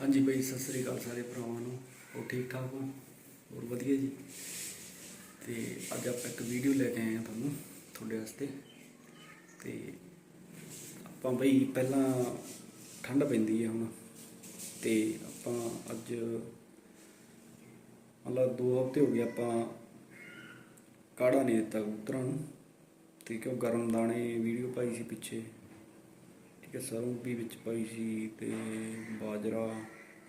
ਹਾਂਜੀ ਬਈ ਸਤਿ ਸ੍ਰੀ ਅਕਾਲ ਸਾਰੇ ਭਰਾਵਾਂ ਨੂੰ। ਉਹ ਠੀਕ ਠਾਕ ਹੋ? ਹੋਰ ਵਧੀਆ ਜੀ? ਤੇ ਅੱਜ ਆਪਾਂ ਇੱਕ ਵੀਡੀਓ ਲੈ ਕੇ ਆਏ ਹਾਂ ਤੁਹਾਨੂੰ, ਤੁਹਾਡੇ ਵਾਸਤੇ। ਤੇ ਆਪਾਂ ਬਈ ਪਹਿਲਾਂ ਠੰਡ ਪੈਂਦੀ ਹੈ ਹੁਣ। ਤੇ ਆਪਾਂ ਅੱਜ ਮਤਲਬ ਦੋ ਹਫ਼ਤੇ ਹੋ ਗਏ ਆਪਾਂ ਕਾੜਾ ਨਹੀਂ ਦਿੱਤਾ ਕਬੂਤਰਾਂ ਨੂੰ। ਤੇ ਕਿਉਂ ਗਰਮ ਦਾਣੇ ਵੀਡੀਓ ਪਾਈ ਸੀ ਪਿੱਛੇ। ਠੀਕ ਸਰੋਂ ਵੀ ਵਿੱਚ ਪਾਈ ਸੀ ਤੇ ਬਾਜਰਾ,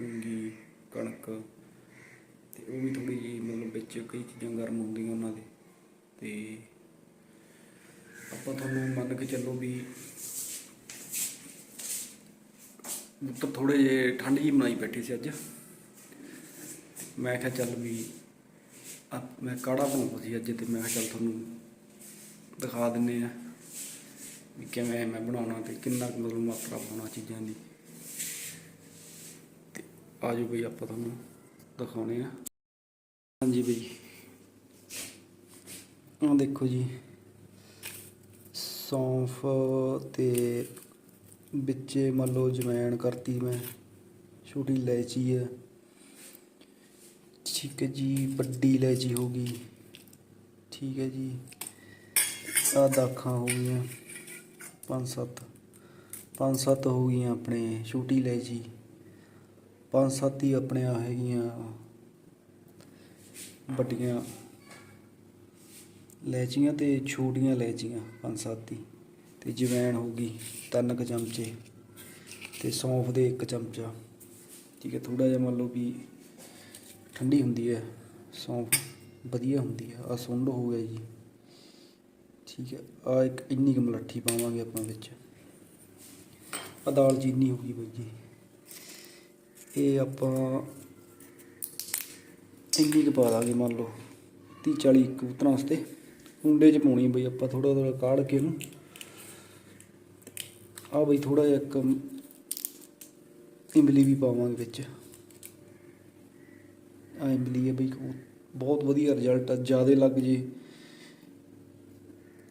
ਮੂੰਗੀ, ਕਣਕ ਤੇ ਉਹ ਵੀ ਥੋੜੀ ਜਿਹੀ ਮਤਲਬ ਵਿੱਚ ਕਈ ਚੀਜ਼ਾਂ ਗਰਮ ਹੁੰਦੀਆਂ ਉਹਨਾਂ ਦੇ। ਤੇ ਆਪਾਂ ਤੁਹਾਨੂੰ ਮੰਨ ਕੇ ਚੱਲੋ ਵੀ ਉੱਤਰ ਥੋੜੇ ਜਿਹੇ ਠੰਡ ਜੀ ਬਣਾਈ ਬੈਠੀ ਸੀ ਅੱਜ। ਮੈਂ ਕਿਹਾ ਚੱਲ ਵੀ ਮੈਂ ਕਾੜਾ ਬਣਾਉਂਦਾ ਸੀ ਅੱਜ ਤੇ ਮੈਂ ਕਿਹਾ ਚੱਲ ਤੁਹਾਨੂੰ ਦਿਖਾ ਦਿੰਨੇ ਆ ਵੀ ਕਿਵੇਂ ਮੈਂ ਬਣਾਉਣਾ ਤੇ ਕਿੰਨਾ ਕੁ ਮਤਲਬ ਮਾਤਰਾ ਪਾਉਣਾ ਚੀਜ਼ਾਂ ਦੀ। ਤੇ ਆਜੋ ਬਈ ਆਪਾਂ ਤੁਹਾਨੂੰ ਦਿਖਾਉਣੇ ਆ ਹਾਂਜੀ ਬਈ। ਆਹ ਦੇਖੋ ਜੀ। ਸੌਂਫ ਤੇ ਵਿੱਚੇ ਮੰਨ ਲਓ ਜਵੈਣ ਕਰਤੀ ਮੈਂ। ਛੋਟੀ ਇਲਾਇਚੀ ਹੈ ਠੀਕ ਹੈ ਜੀ, ਵੱਡੀ ਇਲਾਇਚੀ ਹੋ ਗਈ। ਠੀਕ ਹੈ ਜੀ। ਆ ਦਾਖਾਂ ਹੋ ਗਈਆਂ। ਪੰਜ ਸੱਤ। ਪੰਜ ਸੱਤ ਹੋ ਗਈਆਂ ਆਪਣੇ, ਛੋਟੀ ਇਲਾਇਚੀ ਪੰਜ ਸੱਤ ਹੀ ਆਪਣੇ ਆ ਹੈਗੀਆਂ ਵੱਡੀਆਂ ਇਲਾਇਚੀਆਂ ਤੇ ਛੋਟੀਆਂ ਇਲਾਇਚੀਆਂ ਪੰਜ ਸੱਤ ਹੀ। ਤੇ ਜਵੈਣ ਹੋ ਗਈ ਤਿੰਨ ਕੁ ਚਮਚੇ ਤੇ ਸੌਂਫ ਦੇ ਇੱਕ ਚਮਚਾ। ਠੀਕ ਹੈ ਥੋੜਾ ਜਿਹਾ ਮੰਨ ਲਓ ਵੀ ਠੰਡੀ ਹੁੰਦੀ ਹੈ, ਸੌਂਫ ਵਧੀਆ ਹੁੰਦੀ ਹੈ। ਆ ਸੁੰਡ ਹੋ ਗਿਆ ਜੀ। ਠੀਕ ਹੈ ਆ ਇੱਕ ਇੰਨੀ ਕੁ ਮਲੱਠੀ ਪਾਵਾਂਗੇ ਆਪਾਂ ਵਿੱਚ। ਆ ਦਾਲ ਚੀਨੀ ਹੋ ਗਈ ਬਾਈ ਜੀ। ਇਹ ਆਪਾਂ ਇੰਨੀ ਕੁ ਪਾ ਦਾਂਗੇ ਮੰਨ ਲਓ 30 40 ਕਬੂਤਰਾਂ ਵਾਸਤੇ। ਕੁੰਡੇ 'ਚ ਪਾਉਣੀ ਬਈ ਆਪਾਂ ਥੋੜਾ ਥੋੜਾ ਕਾੜ ਕੇ ਇਹਨੂੰ। ਆ ਬਈ ਥੋੜਾ ਜਿਹਾ ਇੱਕ ਇਮਲੀ ਵੀ ਪਾਵਾਂਗੇ ਵਿੱਚ। ਆ ਇਮਲੀ ਹੈ ਬਈ ਬਹੁਤ ਵਧੀਆ ਰਿਜ਼ਲਟ ਆ, ਜ਼ਿਆਦਾ ਲੱਗ ਜੇ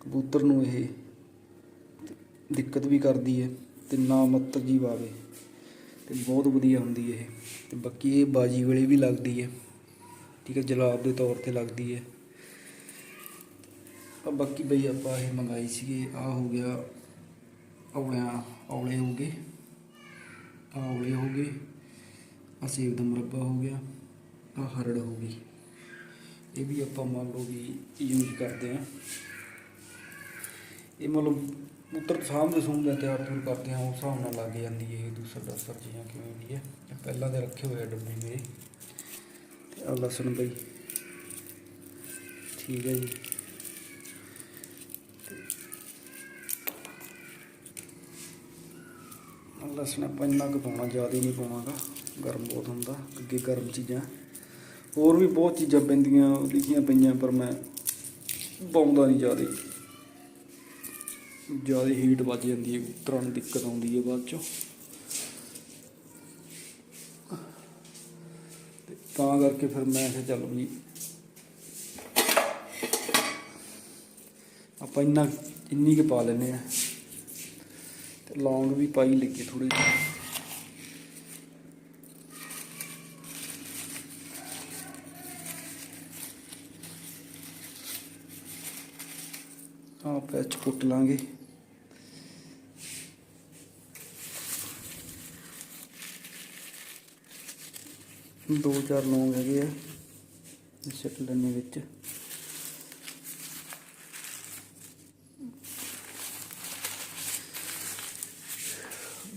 ਕਬੂਤਰ ਨੂੰ ਇਹ ਦਿੱਕਤ ਵੀ ਕਰਦੀ ਹੈ ਤੇ ਨਾ ਮੱਤ ਜੀ ਆਵੇ ਤੇ ਬਹੁਤ ਵਧੀਆ ਹੁੰਦੀ ਇਹ। ਤੇ ਬਾਕੀ ਇਹ ਬਾਜੀ ਵੇਲੇ ਵੀ ਲੱਗਦੀ ਹੈ। ਠੀਕ ਹੈ, ਜਲਾਬ ਦੇ ਤੌਰ ਤੇ ਲੱਗਦੀ ਹੈ। ਆ ਬਾਕੀ ਬਈ ਆਪਾਂ ਇਹ ਮੰਗਾਈ ਸੀਗੇ ਆ ਹੋ ਗਿਆ ਔਲਿਆਂ, ਔਲੇ ਹੋ ਗਏ। ਆ ਔਲੇ ਹੋ ਗਏ ਆ ਸੇਬ ਦਾ ਮੁਰੱਬਾ ਹੋ ਗਿਆ ਆ ਹਰੜ ਹੋ ਗਈ। ਇਹ ਵੀ ਆਪਾਂ ਮੰਨ ਲਓ ਵੀ ਯੂਜ਼ ਕਰਦੇ ਆ ਇਹ ਮਤਲਬ ਪੁੱਤਰ ਸਾਹਮਣੇ ਸੁਣਦੇ ਤਿਆਰ ਤੁਰ ਕਰਦੇ ਆ, ਉਸ ਹਿਸਾਬ ਨਾਲ ਲੱਗ ਜਾਂਦੀ ਹੈ ਇਹ ਦੂਸਰਾ ਦਸਰ ਜੀਆਂ ਕਿਵੇਂ ਵੀ ਹੈ। ਪਹਿਲਾਂ ਦੇ ਰੱਖੇ ਹੋਏ ਆ ਡੱਬੇ ਮੇਰੇ। ਤੇ ਆ ਲਸਣ ਬਈ। ਠੀਕ ਹੈ ਜੀ। ਲਸਣ ਆਪਾਂ ਇੰਨਾ ਕੁ ਪਾਉਣਾ, ਜ਼ਿਆਦਾ ਨਹੀਂ ਪਾਵਾਂਗਾ ਗਰਮ ਬਹੁਤ ਹੁੰਦਾ, ਅੱਗੇ ਗਰਮ ਚੀਜ਼ਾਂ। ਹੋਰ ਵੀ ਬਹੁਤ ਚੀਜ਼ਾਂ ਪੈਂਦੀਆਂ ਲਿਖੀਆਂ ਪਈਆਂ, ਪਰ ਮੈਂ ਪਾਉਂਦਾ ਨਹੀਂ ਜ਼ਿਆਦਾ ਜ਼ਿਆਦਾ ਹੀਟ ਵੱਜ ਜਾਂਦੀ ਹੈ ਕਬੂਤਰਾਂ ਨੂੰ ਦਿੱਕਤ ਆਉਂਦੀ ਹੈ ਬਾਅਦ ਚੋਂ। ਤਾਂ ਕਰਕੇ ਫਿਰ ਮੈਂ ਕਿਹਾ ਚੱਲ ਵੀ ਆਪਾਂ ਇੰਨਾ, ਇੰਨੀ ਕੁ ਪਾ ਲੈਨੇ ਆ ਤੇ ਲੌਂਗ ਵੀ ਪਾਈ ਲੱਗੇ ਥੋੜੇ ਜਿਹੇ। ਆਹ ਪੈਚ ਕੁੱਟ ਲਾਂਗੇ। ਦੋ ਚਾਰ ਲੌਂਗ ਹੈਗੇ ਆ ਸਿੱਟ ਲੈਣੇ ਵਿੱਚ।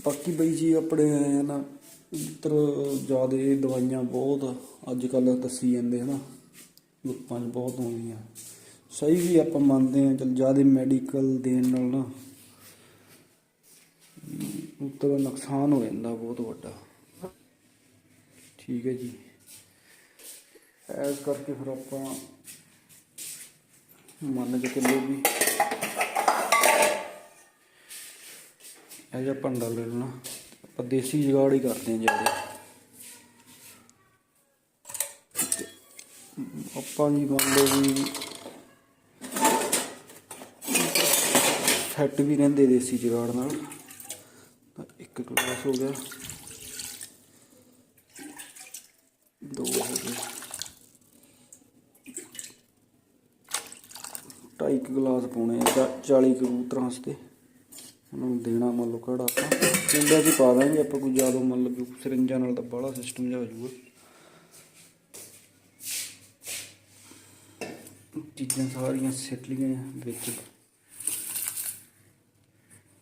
ਬਾਕੀ ਬਈ ਜੀ ਆਪਣੇ ਐਂ ਨਾ, ਇੱਧਰ ਜ਼ਿਆਦਾ ਦਵਾਈਆਂ ਬਹੁਤ ਅੱਜ ਕੱਲ ਦੱਸੀ ਜਾਂਦੇ ਹਨਾ, ਗਰੁੱਪਾਂ 'ਚ ਬਹੁਤ ਆਉਂਦੀਆਂ ਸਹੀ ਵੀ ਆਪਾਂ ਮੰਨਦੇ ਹਾਂ, ਚਲ ਜ਼ਿਆਦਾ ਮੈਡੀਕਲ ਦੇਣ ਨਾਲ ਨਾ, ਉੱਤਰ ਦਾ ਨੁਕਸਾਨ ਹੋ ਜਾਂਦਾ ਬਹੁਤ ਵੱਡਾ। ਠੀਕ ਹੈ ਜੀ। ਐਸ ਕਰਕੇ ਫਿਰ ਆਪਾਂ ਮੰਨ ਕੇ ਚੱਲੋ ਵੀ ਇਹ ਜਿਹਾ ਭੰਡਾ ਲੈ ਲੈਣਾ। ਆਪਾਂ ਦੇਸੀ ਜਗਾੜ ਹੀ ਕਰਦੇ ਹਾਂ ਜ਼ਿਆਦਾ। ਆਪਾਂ ਜੀ ਮੰਨ ਲਓ ਵੀ ਸੈੱਟ ਵੀ ਰਹਿੰਦੇ ਦੇਸੀ ਜਗਾੜ ਨਾਲ। ਇੱਕ ਗਲਾਸ ਹੋ ਗਿਆ। ਦੋ ਹੋ ਗਏ ਢਾਈ ਕੁ ਗਲਾਸ ਪਾਉਣੇ ਆ 40 ਕਬੂਤਰਾਂ ਵਾਸਤੇ। ਉਹਨਾਂ ਨੂੰ ਦੇਣਾ ਮੰਨ ਲਓ ਕੜਾ ਆਪਾਂ ਕੁੰਡਾ ਵੀ ਪਾ ਦਾਂਗੇ ਆਪਾਂ, ਕੋਈ ਜ਼ਿਆਦਾ ਮੰਨ ਲਓ ਸਰੰਜਾਂ ਨਾਲ ਤਾਂ ਬਾਹਲਾ ਸਿਸਟਮ ਜਿਹਾ ਹੋ ਜਾਊਗਾ। ਚੀਜ਼ਾਂ ਸਾਰੀਆਂ ਸੈਟ ਲੀਆਂ ਵਿੱਚ।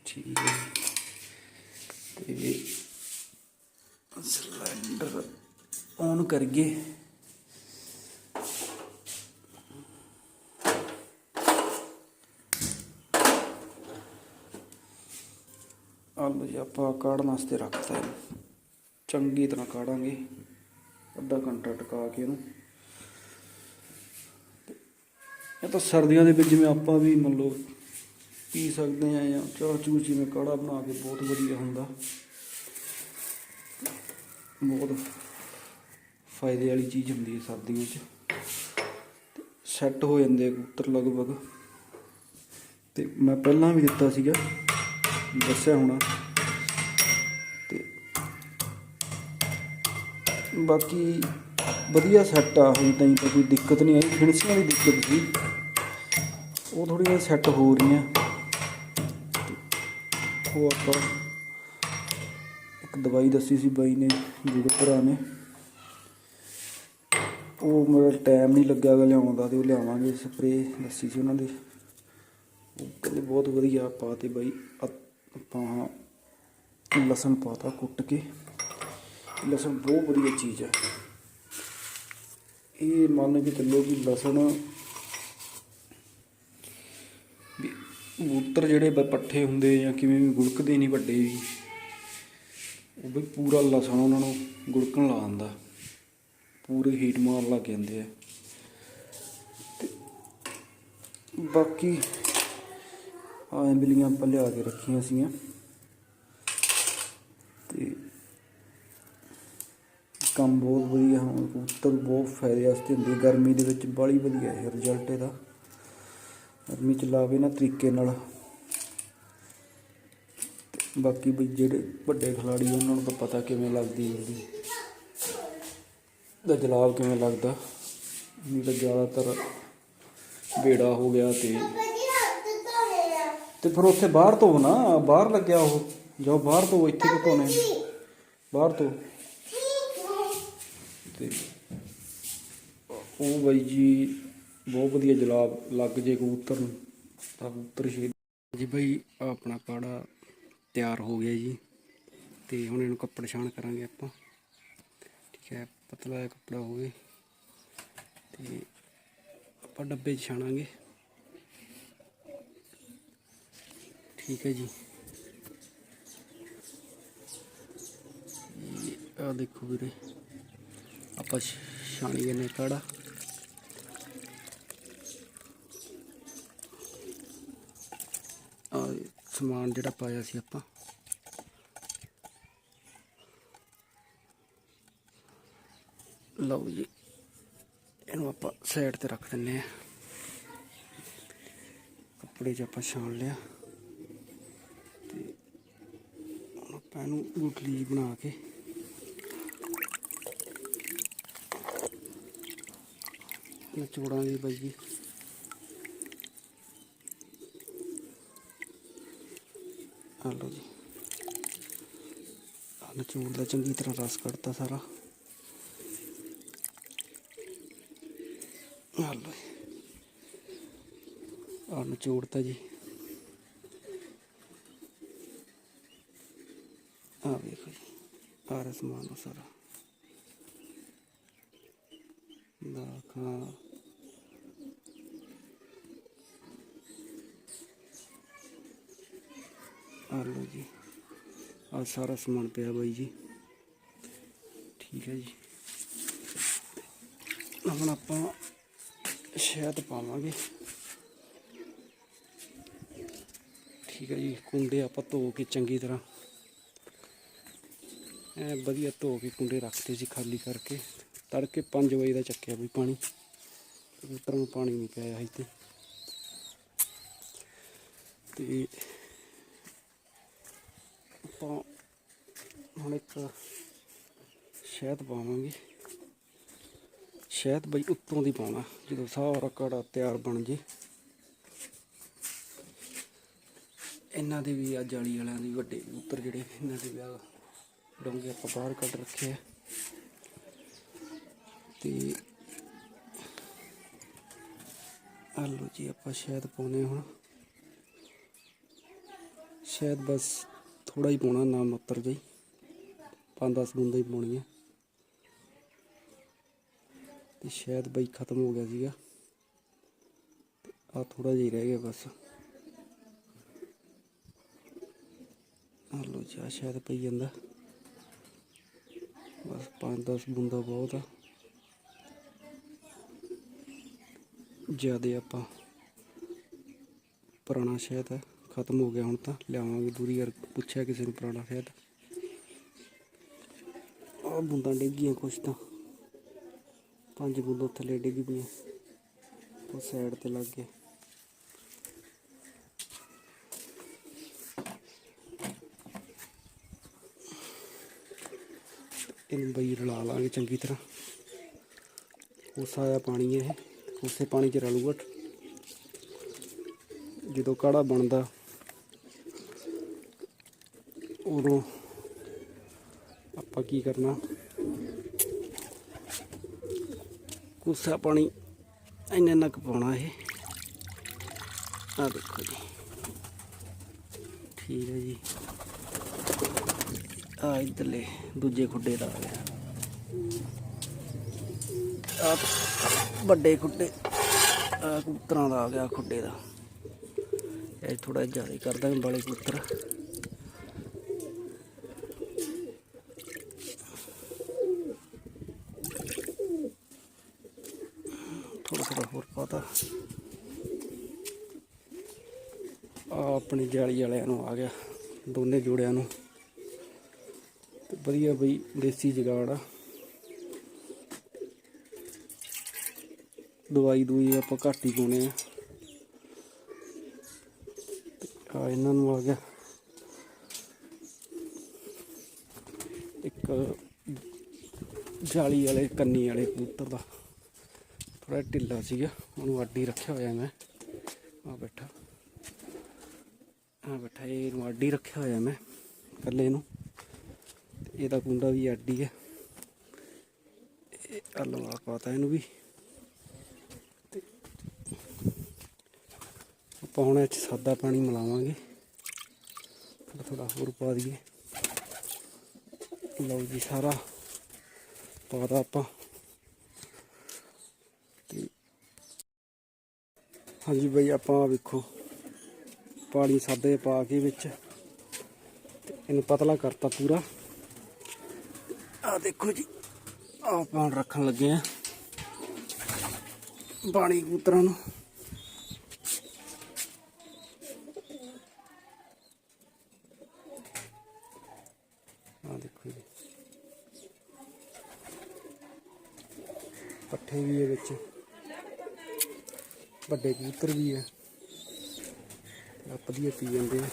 ਠੀਕ ਹੈ। ਕਰੀਏ ਆਲੂ ਜੀ, ਆਪਾਂ ਕਾੜਨ ਵਾਸਤੇ ਰੱਖਤਾ ਹੈ ਚੰਗੀ ਤਰ੍ਹਾਂ ਕਾੜਾਂਗੇ। ਅੱਧਾ ਘੰਟਾ ਟਿਕਾ ਕੇ ਇਹਨੂੰ। ਇਹ ਤਾਂ ਸਰਦੀਆਂ ਦੇ ਵਿੱਚ ਜਿਵੇਂ ਆਪਾਂ ਵੀ ਮੰਨ ਲਓ ਪੀ ਸਕਦੇ ਆ ਜਾਂ ਚਾਹ ਚੂਹ ਜਿਵੇਂ ਕਾੜਾ ਬਣਾ ਕੇ ਬਹੁਤ ਵਧੀਆ ਹੁੰਦਾ। ਬਹੁਤ। ਫਾਇਦੇ ਵਾਲੀ ਚੀਜ਼ ਹੁੰਦੀ ਹੈ ਸਰਦੀਆਂ 'ਚ। ਸੈੱਟ ਹੋ ਜਾਂਦੇ ਕਬੂਤਰ ਲਗਭਗ। ਤੇ ਮੈਂ ਪਹਿਲਾਂ ਵੀ ਦਿੱਤਾ ਸੀਗਾ, ਦੱਸਿਆ ਹੋਣਾ। ਤੇ ਬਾਕੀ ਵਧੀਆ ਸੈੱਟ ਆ, ਹੁਣ ਤਾਈਂ ਤਾਂ ਕੋਈ ਦਿੱਕਤ ਨਹੀਂ ਆਈ। ਫਿਨਿਸ਼ਿੰਗ ਦੀ ਦਿੱਕਤ ਸੀ। ਉਹ ਥੋੜ੍ਹੀਆਂ ਸੈੱਟ ਹੋ ਰਹੀਆਂ। ਉਹ ਆਪਾਂ ਇੱਕ ਦਵਾਈ ਦੱਸੀ ਸੀ ਬਾਈ ਨੇ ਜਿਹੜੇ ਭਰਾ ਨੇ। ਉਹ ਮੇਰਾ ਟਾਈਮ ਨਹੀਂ ਲੱਗਿਆ ਗਾ ਲਿਆਉਣ ਦਾ ਤੇ ਉਹ ਲਿਆਵਾਂਗੇ ਸਪਰੇ ਦੱਸੀ ਸੀ ਉਹਨਾਂ ਦੇ। ਉਹ ਕਹਿੰਦੇ ਬਹੁਤ ਵਧੀਆ ਪਾਤੇ ਬਾਈ। ਆ- ਆਪਾਂ ਲਸਣ ਪਾਤਾ ਕੁੱਟ ਕੇ। ਲਸਣ ਬਹੁਤ ਵਧੀਆ ਚੀਜ਼ ਹੈ ਇਹ ਮੰਨ ਕੇ ਚੱਲੋ ਕਿ ਲਸਣ ਵੀ ਕਬੂਤਰ ਜਿਹੜੇ ਪੱਠੇ ਹੁੰਦੇ ਜਾਂ ਕਿਵੇਂ ਵੀ ਗੁਲਕਦੇ ਨਹੀਂ ਵੱਡੇ ਵੀ। ਉਹ ਵੀ ਪੂਰਾ ਲਸਣ ਉਹਨਾਂ ਨੂੰ ਗੁਲਕਣ ਲਾ ਦਿੰਦਾ। ਪੂਰੇ ਹੀਟ ਮਾਰਨ ਲੱਗ ਜਾਂਦੇ ਆ। ਤੇ ਬਾਕੀ ਆ ਐਂਬਲੀਆਂ ਆਪਾਂ ਲਿਆ ਕੇ ਰੱਖੀਆਂ ਸੀਗੀਆਂ। ਤੇ ਕੰਮ ਬਹੁਤ ਵਧੀਆ, ਹੁਣ ਕਬੂਤਰ ਬਹੁਤ ਫਾਇਦੇ ਵਾਸਤੇ ਹੁੰਦੇ ਗਰਮੀ ਦੇ ਵਿੱਚ ਬਾਲੀ ਵਧੀਆ ਹੈ ਰਿਜ਼ਲਟ ਇਹਦਾ। ਗਰਮੀ ਚ ਲਾਵੇ ਨਾ ਤਰੀਕੇ ਨਾਲ। ਬਾਕੀ ਵੀ ਜਿਹੜੇ ਵੱਡੇ ਖਿਲਾੜੀ ਉਹਨਾਂ ਨੂੰ ਤਾਂ ਪਤਾ ਕਿਵੇਂ ਲੱਗਦੀ ਹੁੰਦੀ ਦਾ ਜਲਾਬ ਕਿਵੇਂ ਲੱਗਦਾ? ਨਹੀਂ ਤਾਂ ਜ਼ਿਆਦਾਤਰ ਬੇੜਾ ਹੋ ਗਿਆ ਤੇ ਤੇ ਫਿਰ ਉੱਥੇ ਬਾਹਰ ਤੋਂ ਨਾ, ਬਾਹਰ ਲੱਗਿਆ ਉਹ। ਜਾਓ ਬਾਹਰ ਤੋਂ ਇੱਥੇ ਕਿਉਂ ਧੋਣੇ? ਬਾਹਰ ਤੋਂ ਤੇ ਉਹ ਬਾਈ ਜੀ, ਬਹੁਤ ਵਧੀਆ ਜਲਾਬ ਲੱਗ ਜੇ ਕਬੂਤਰ ਨੂੰ। ਤਾਂ ਕਬੂਤਰ ਸ਼ੇਰ ਜੀ ਬਾਈ ਆਪਣਾ ਕਾੜਾ ਤਿਆਰ ਹੋ ਗਿਆ ਜੀ। ਤੇ ਹੁਣ ਇਹਨੂੰ ਕੱਪੜ ਛਾਣ ਕਰਾਂਗੇ ਆਪਾਂ। ਠੀਕ ਹੈ। ਪਤਲਾ ਜਿਹਾ ਕੱਪੜਾ ਹੋਵੇ ਤੇ ਆਪਾਂ ਡੱਬੇ 'ਚ ਛਾਣਾਂਗੇ ਠੀਕ ਹੈ ਜੀ ਆ ਦੇਖੋ ਵੀਰੇ ਆਪਾਂ ਛ- ਛਾਣੀ ਜਨੇ ਕਾੜਾ ਆ ਸਮਾਨ ਜਿਹੜਾ ਪਾਇਆ ਸੀ ਆਪਾਂ ਲਓ ਜੀ, ਇਹਨੂੰ ਆਪਾਂ ਸਾਈਡ ਤੇ ਰੱਖ ਦਿੰਨੇ ਆ ਕੱਪੜੇ 'ਚ ਆਪਾਂ ਛਾਣ ਲਿਆ। ਤੇ ਹੁਣ ਆਪਾਂ ਇਹਨੂੰ ਗੁਠਲੀ ਬਣਾ ਕੇ ਨਿਚੋੜਾਂਗੇ ਬਾਈ ਜੀ। ਆ ਲਓ ਜੀ। ਆ ਦਾ ਚੰਗੀ ਤਰ੍ਹਾਂ ਰਸ ਕੱਢਤਾ ਸਾਰਾ। ਆ ਆ ਨਿਚੋੜਤਾ ਜੀ। ਆ ਵੇਖੋ ਜੀ ਆ ਰਿਹਾ ਸਮਾਨ ਸਾਰਾ। ਦਾਖਾ। ਆ ਲਓ ਜੀ ਆ ਸਾਰਾ ਸਮਾਨ ਪਿਆ ਬਾਈ ਜੀ। ਠੀਕ ਹੈ ਜੀ। ਹੁਣ ਆਪਾਂ ਸ਼ਹਿਦ ਪਾਵਾਂਗੇ। ਠੀਕ ਹੈ ਜੀ, ਕੁੰਡੇ ਆਪਾਂ ਧੋ ਕੇ ਚੰਗੀ ਤਰ੍ਹਾਂ। ਐ ਵਧੀਆ ਧੋ ਕੇ ਕੁੰਡੇ ਰੱਖਦੇ ਸੀ ਖਾਲੀ ਕਰਕੇ। ਤੜਕੇ 5 ਵਜੇ ਦਾ ਚੱਕਿਆ ਵੀ ਪਾਣੀ। ਕਬੂਤਰਾਂ ਨੂੰ ਪਾਣੀ ਨਹੀਂ ਪਿਆ ਇੱਥੇ ਤੇ ਆਪਾਂ ਹੁਣ ਇੱਕ ਸ਼ਹਿਦ ਪਾਵਾਂਗੇ। ਸ਼ਹਿਦ ਬਈ ਉੱਤੋਂ ਦੀ ਪਾਉਣਾ। ਜਦੋਂ ਸਾਰਾ ਕਾੜਾ ਤਿਆਰ ਬਣ ਜੇ। ਇਹਨਾਂ ਦੇ ਵੀ ਆ ਜਾਲੀ ਵਾਲਿਆਂ ਦੇ ਵੱਡੇ ਕਬੂਤਰ ਜਿਹੜੇ, ਇਹਨਾਂ ਦੇ ਵੀ ਆ ਡੋਂਗੇ ਆਪਾਂ ਬਾਹਰ ਕੱਢ ਰੱਖੇ ਆ। ਤੇ ਆਲੂ ਜੀ, ਆਪਾਂ ਸ਼ਾਇਦ ਪਾਉਨੇ ਹੁਣ। ਸ਼ਾਇਦ ਬਸ ਥੋੜਾ ਹੀ ਪਾਉਣਾ, ਨਾ ਮੱਤਰ ਜੀ ਪੰਜ ਦਸ ਬੂੰਦਾਂ ਹੀ ਪਾਉਣੀਆਂ। ਤੇ ਸ਼ਾਇਦ ਬਈ ਖਤਮ ਹੋ ਗਿਆ ਸੀਗਾ। ਆ ਥੋੜਾ ਜਿਹਾ ਰਹਿ ਗਿਆ ਬਸ। ਆਲੂ ਜੀ, ਆਹ ਸ਼ਾਇਦ ਪਈ ਜਾਂਦਾ। ਬਸ ਪੰਜ ਦਸ ਬੂੰਦਾ ਬਹੁਤ ਆ। ਜਿਆਦੇ ਆਪਾਂ ਪੁਰਾਣਾ ਸ਼ਾਇਦ ਖਤਮ ਹੋ ਗਿਆ ਹੁਣ ਤਾਂ, ਲਿਆਵਾਂਗੇ ਦੂਰੀ ਯਾਰ, ਪੁੱਛਿਆ ਕਿਸੇ ਨੂੰ ਪੁਰਾਣਾ ਸ਼ਾਇਦ। ਆ ਬੂੰਦਾਂ ਡਿੱਗੀਆਂ ਕੁਛ ਤਾਂ। ਪੰਜ ਬੂੰਦਾਂ ਥੱਲੇ ਡਿੱਗ ਪਈਆਂ। ਉਹ ਸਾਈਡ ਤੇ ਲੱਗ ਗਏ ਇਹਨੂੰ ਬਈ ਰਲਾ ਲਾਂਗੇ ਚੰਗੀ ਤਰ੍ਹਾਂ। ਉਸਾ ਆ ਪਾਣੀ ਇਹ। ਉਸੇ ਪਾਣੀ 'ਚ ਰਲੂਗਾ ਜਦੋਂ ਕਾੜਾ ਬਣਦਾ, ਉਦੋਂ ਆਪਾਂ ਕੀ ਕਰਨਾ? ਕੁਸਾ ਪਾਣੀ ਇੰਨੇ ਨੱਕ ਪਾਉਣਾ ਇਹ। ਆ ਦੇਖੋ ਜੀ। ਠੀਕ ਹੈ ਜੀ। ਆ ਇਧਰਲੇ ਦੂਜੇ ਖੁੱਡੇ ਦਾ ਆ ਗਿਆ। ਆ ਵੱਡੇ ਖੁੱਡੇ ਆ ਕਬੂਤਰਾਂ ਦਾ ਆ ਗਿਆ ਖੁੱਡੇ ਦਾ। ਇਹ ਥੋੜਾ ਜ਼ਿਆਦਾ ਕਰਦਾ, ਬਾਲੇ ਕਬੂਤਰ ਥੋੜਾ ਥੋੜਾ ਹੋਰ ਪਾਤਾ ਆ ਆਪਣੀ ਜਾਲੀ ਵਾਲਿਆਂ ਨੂੰ ਆ ਗਿਆ, ਦੋਨੇ ਜੋੜਿਆਂ ਨੂੰ। ਤੇ ਵਧੀਆ ਬਈ, ਦੇਸੀ ਜਗਾੜ ਆ। ਦਵਾਈ ਦੂਈ ਆਪਾਂ ਘੱਟ ਹੀ ਪਾਉਣੇ ਆ। ਆ ਇਹਨਾਂ ਨੂੰ ਆ ਗਿਆ। ਇੱਕ ਜਾਲੀ ਵਾਲੇ, ਕੰਨੀ ਵਾਲੇ ਕਬੂਤਰ ਦਾ। ਥੋੜਾ ਢਿੱਲਾ ਸੀਗਾ, ਉਹਨੂੰ ਆਡੀ ਰੱਖਿਆ ਹੋਇਆ ਮੈਂ। ਆ ਬੈਠਾ। ਆ ਬੈਠਾ ਇਹਨੂੰ ਆਡੀ ਰੱਖਿਆ ਹੋਇਆ ਮੈਂ, ਇਕੱਲੇ ਨੂੰ। ਇਹਦਾ ਕੁੰਡਾ ਵੀ ਆਡੀ ਹੈ ਇਹ ਆਲੂ ਪਾਤਾ ਇਹਨੂੰ ਵੀ। ਤੇ ਆਪਾਂ ਹੁਣ ਇਹ 'ਚ ਸਾਦਾ ਪਾਣੀ ਮਿਲਾਵਾਂਗੇ। ਥੋੜਾ ਥੋੜਾ ਹੋਰ ਪਾ ਦਈਏ। ਲਓ ਜੀ, ਸਾਰਾ ਪਾਦਾ ਆਪਾਂ। ਹਾਂਜੀ ਬਈ, ਆਪਾਂ ਵੇਖੋ। ਪਾਣੀ ਸਾਦੇ ਪਾ ਕੇ ਵਿੱਚ। ਇਹਨੂੰ ਪਤਲਾ ਕਰਤਾ ਪੂਰਾ। ਆ ਦੇਖੋ ਜੀ ਆ ਪਾਣ ਰੱਖਣ ਲੱਗੇ ਆ। ਪਾਣੀ ਕਬੂਤਰਾਂ ਨੂੰ। ਆ ਦੇਖੋ ਜੀ। ਪੱਠੇ ਵੀ ਹੈ ਵਿੱਚ। ਵੱਡੇ ਕਬੂਤਰ ਵੀ ਹੈ ਵਧੀਆ ਪੀ ਜਾਂਦੇ ਆ।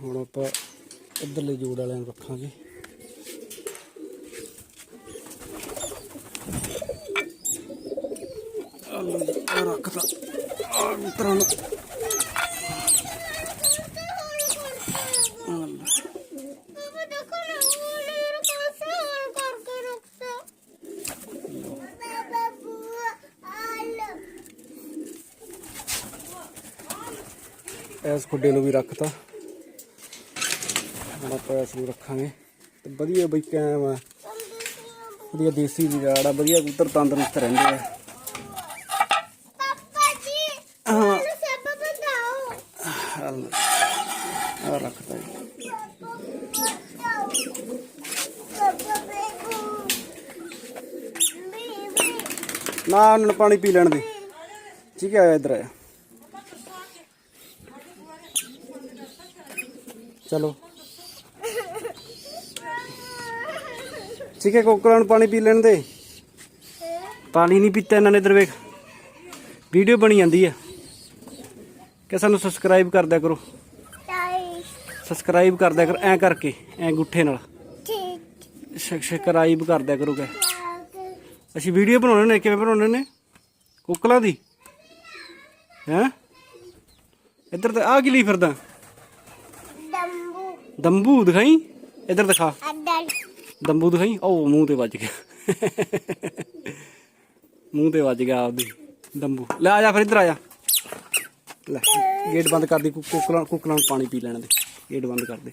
ਹੁਣ ਆਪਾਂ ਇੱਧਰਲੇ ਜੋੜ ਵਾਲਿਆਂ ਨੂੰ ਰੱਖਾਂਗੇ। ਆ ਲਓ ਨੂੰ ਆ ਲਓ। ਬਾਬਾ ਦੇਖੋ ਨਾ ਉਹ ਯਾਰ ਕਾਸੇ ਹਾਲ ਕਰਕੇ ਰੱਖਤਾ ਬਾਬਾ ਬੂਆ ਆਲ ਇਸ ਖੁੱਡੇ ਨੂੰ ਵੀ ਰੱਖਤਾ। ਹੁਣ ਆਪਾਂ ਇਸ ਨੂੰ ਰੱਖਾਂਗੇ। ਤੇ ਵਧੀਆ ਬਈ ਕਾਇਮ ਆ। ਵਧੀਆ ਦੇਸੀ ਵਿਗਾੜ ਆ ਵਧੀਆ ਕਬੂਤਰ ਤੰਦਰੁਸਤ ਰਹਿੰਦੇ ਆ। ਪਾਪਾ ਜੀ ਆ ਰੱਖਤਾ ਜੀ। ਨਾ ਉਹਨਾਂ ਨੂੰ ਪਾਣੀ ਪੀ ਲੈਣ ਦੇ। ਠੀਕ ਹੈ ਇੱਧਰ ਆ ਚਲੋ। ਠੀਕ ਹੈ, ਕੋਕਰਾਂ ਨੂੰ ਪਾਣੀ ਪੀ ਲੈਣ ਦੇ। ਪਾਣੀ ਨਹੀਂ ਪੀਤਾ ਇਹਨਾਂ ਨੇ ਇੱਧਰ ਵੇਖ ਵੀਡੀਓ ਬਣੀ ਜਾਂਦੀ ਆ। ਕਿ ਸਾਨੂੰ ਸਬਸਕ੍ਰਾਈਬ ਕਰ ਦਿਆ ਕਰੋ। ਸਬਸਕ੍ਰਾਈਬ ਕਰ ਦਿਆ ਕਰ, ਐ ਕਰਕੇ, ਐ ਗੁੱਠੇ ਨਾਲ। ਠੀਕ ਸਬਸਕ੍ਰਾਈਬ ਕਰ ਦਿਆ ਕਰੋਗੇ ਅਸੀਂ ਵੀਡੀਓ ਬਣਾਉਣੇ ਨੇ, ਕਿਵੇਂ ਬਣਾਉਣੇ ਨੇ? ਕੁੱਕਲਾਂ ਦੀ। ਹੈ? ਇੱਧਰ ਤੇ ਆ ਕੀ ਲਈ ਫਿਰਦਾ? ਦੰਬੂ ਦਿਖਾਈ? ਇੱਧਰ ਦਿਖਾ। ਦੰਬੂ ਦਿਖਾਈ? ਉਹ ਮੂੰਹ ਤੇ ਵੱਜ ਗਿਆ। ਮੂੰਹ ਤੇ ਵੱਜ ਗਿਆ ਆਪਦੀ ਦੰਬੂ। ਲੈ ਆ ਜਾ ਫਿਰ ਇੱਧਰ ਆ ਜਾ। ਲੈ ਗੇਟ ਬੰਦ ਕਰ ਦੇ ਕੁੱਕਲਾਂ ਕੁੱਕਲਾਂ ਨੂੰ ਪਾਣੀ ਪੀ ਲੈਣ ਦੇ। ਗੇਟ ਬੰਦ ਕਰ ਦੇ।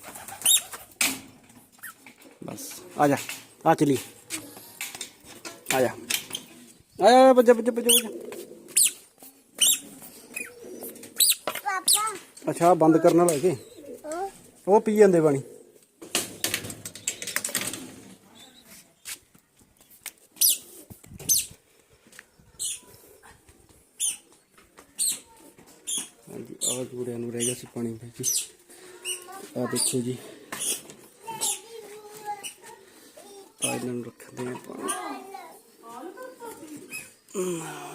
ਬਸ ਆ ਜਾ ਆ ਚਲੀ। ਆ ਜਾ। ਆ ਜਾ ਬੱਜਾ ਬੱਜਾ ਬੱਜਾ ਬੱਜਾ ਅੱਛਾ ਬੰਦ ਕਰਨ ਵਾਲਾ ਹੈ ਕਿ? ਉਹ ਪੀ ਜਾਂਦੇ ਪਾਣੀ। ਹਾਂਜੀ, ਆਹ ਜੂੜਿਆਂ ਨੂੰ ਰਹਿ ਗਿਆ ਸੀ ਪਾਣੀ ਵਿੱਚ। ਆ ਦੇਖੋ ਜੀ। ਆ ਇਹਨਾਂ ਨੂੰ ਰੱਖਦੇ ਆ ਪਾਣੀ।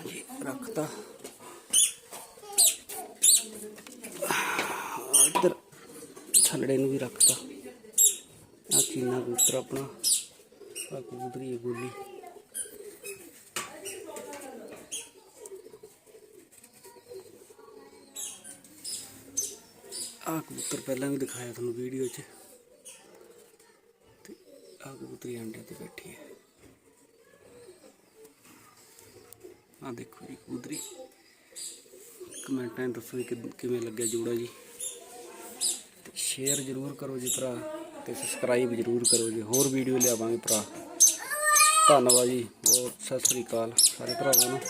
ਜੀ, ਰੱਖਤਾ ਆਹ ਇੱਧਰ ਥੱਲੜੇ ਨੂੰ ਵੀ ਰੱਖਤਾ। ਆ ਚੀਨਾ ਕਬੂਤਰ ਆਪਣਾ। ਆ ਕਬੂਤਰੀ ਹੈ ਗੋਲੀ। ਆ ਕਬੂਤਰ ਪਹਿਲਾਂ ਵੀ ਦਿਖਾਇਆ ਤੁਹਾਨੂੰ ਵੀਡੀਓ 'ਚ। ਤੇ ਆ ਕਬੂਤਰੀ ਅੰਡੇ ਤੇ ਬੈਠੀ ਹੈ। ਆ ਦੇਖੋ ਜੀ ਕਬੂਤਰੀ। ਕਮੈਂਟਾਂ 'ਚ ਦੱਸੋ ਜੀ ਕਿਵੇਂ ਲੱਗਿਆ ਜੋੜਾ ਜੀ। ਸ਼ੇਅਰ ਜ਼ਰੂਰ ਕਰੋ ਜੀ ਭਰਾ ਤੇ ਸਬਸਕ੍ਰਾਈਬ ਜ਼ਰੂਰ ਕਰੋ ਜੀ। ਹੋਰ ਵੀਡੀਓ ਲਿਆਵਾਂਗੇ ਭਰਾ। ਧੰਨਵਾਦ ਜੀ। ਬਹੁਤ ਸਤਿ ਸ੍ਰੀ ਅਕਾਲ ਸਾਰੇ ਭਰਾਵਾਂ ਨੂੰ।